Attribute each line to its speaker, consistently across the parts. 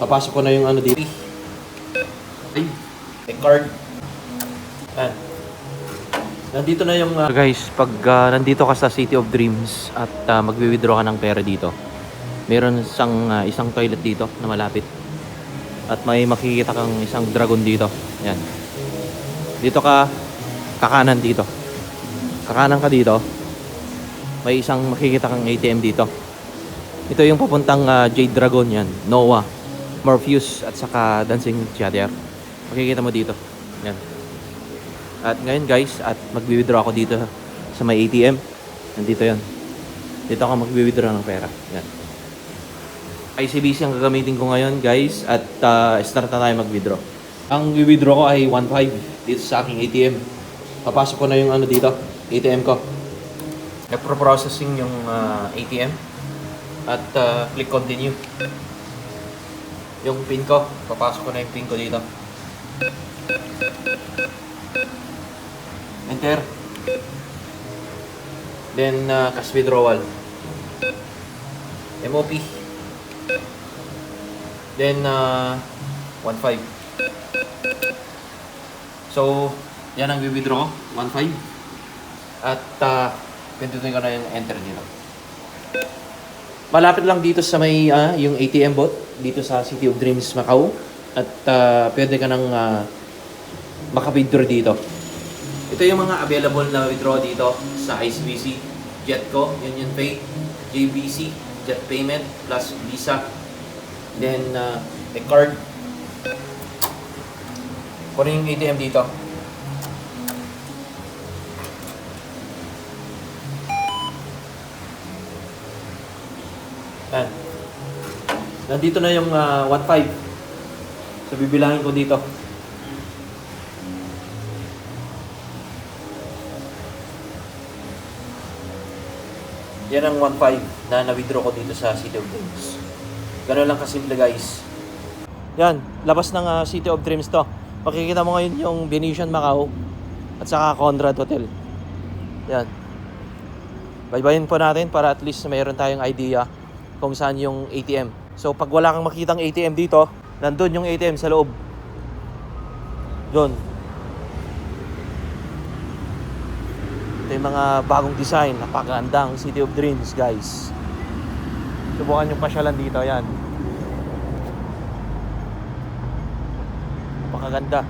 Speaker 1: Papasok ko na yung ano dito. Ay, may card. Ayan. Nandito na yung... ah, guys, pag ah, nandito ka sa City of Dreams at uh, magwi-withdraw ka ng pera dito, meron isang, ah, isang toilet dito na malapit. At may makikita kang isang dragon dito. Ayan. Dito ka, kakanan dito. Kakanan ka dito, may isang makikita kang ATM dito. Ito yung papuntang ah, Jade Dragon yan, Noah, Morpheus at saka Dancing Shadow. Makikita mo dito. Yan. At ngayon guys, at magwi-withdraw ako dito sa may ATM. Nandito yan. Dito ako magwi-withdraw ng pera. Yan. ICBC ang gagamitin ko ngayon guys at ah, start na tayo mag-withdraw. Ang withdraw ko ay 1.5 dito sa aking ATM. Papasok ko na yung ano dito, ATM ko. Nagpro-processing yung ah, ATM at ah, click continue. Yung pin ko, papasok ko na yung pin ko dito. Enter. Then uh, cash withdrawal. MOP. Then uh, 1.5. So, yan ang withdraw ko, 1.5. At uh, pindutin ko na yung enter dito. Malapit lang dito sa may ah, yung ATM bot dito sa City of Dreams Macau at ah, pwede ka nang uh, maka-withdraw dito. Ito yung mga available na withdraw dito sa ICBC, Jetco, Union Pay, JBC, Jet Payment, plus Visa. Then, uh, a card. Kunin yung ATM dito. Yan. Nandito na yung ah, 1.5. So, bibilangin ko dito. Yan ang 1.5 na na-withdraw ko dito sa City of Dreams. Ganun lang kasimple guys. Yan, labas ng ah, City of Dreams to. Makikita mo ngayon yung Venetian Macau at saka Conrad Hotel. Yan. Baybayin po natin para at least mayroon tayong idea kung saan yung ATM. So pag wala kang makitang ATM dito, nandun yung ATM sa loob. Doon. Ito yung mga bagong design, napakagandang City of Dreams, guys. Subukan yung pasyalan dito, yan. Napakaganda.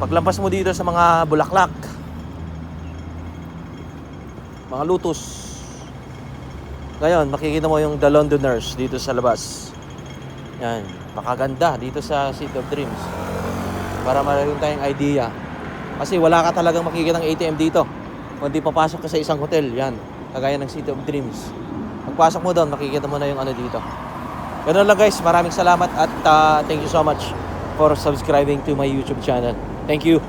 Speaker 1: Paglampas mo dito sa mga bulaklak, mga lutos. Ngayon, makikita mo yung The Londoners dito sa labas. Yan, pakaganda dito sa City of Dreams. Para mayroon tayong idea. Kasi wala ka talagang makikita ng ATM dito. Kung di papasok ka sa isang hotel, yan. Kagaya ng City of Dreams. Pagpasok mo doon, makikita mo na yung ano dito. Ganun lang guys, maraming salamat at uh, thank you so much for subscribing to my YouTube channel. Thank you.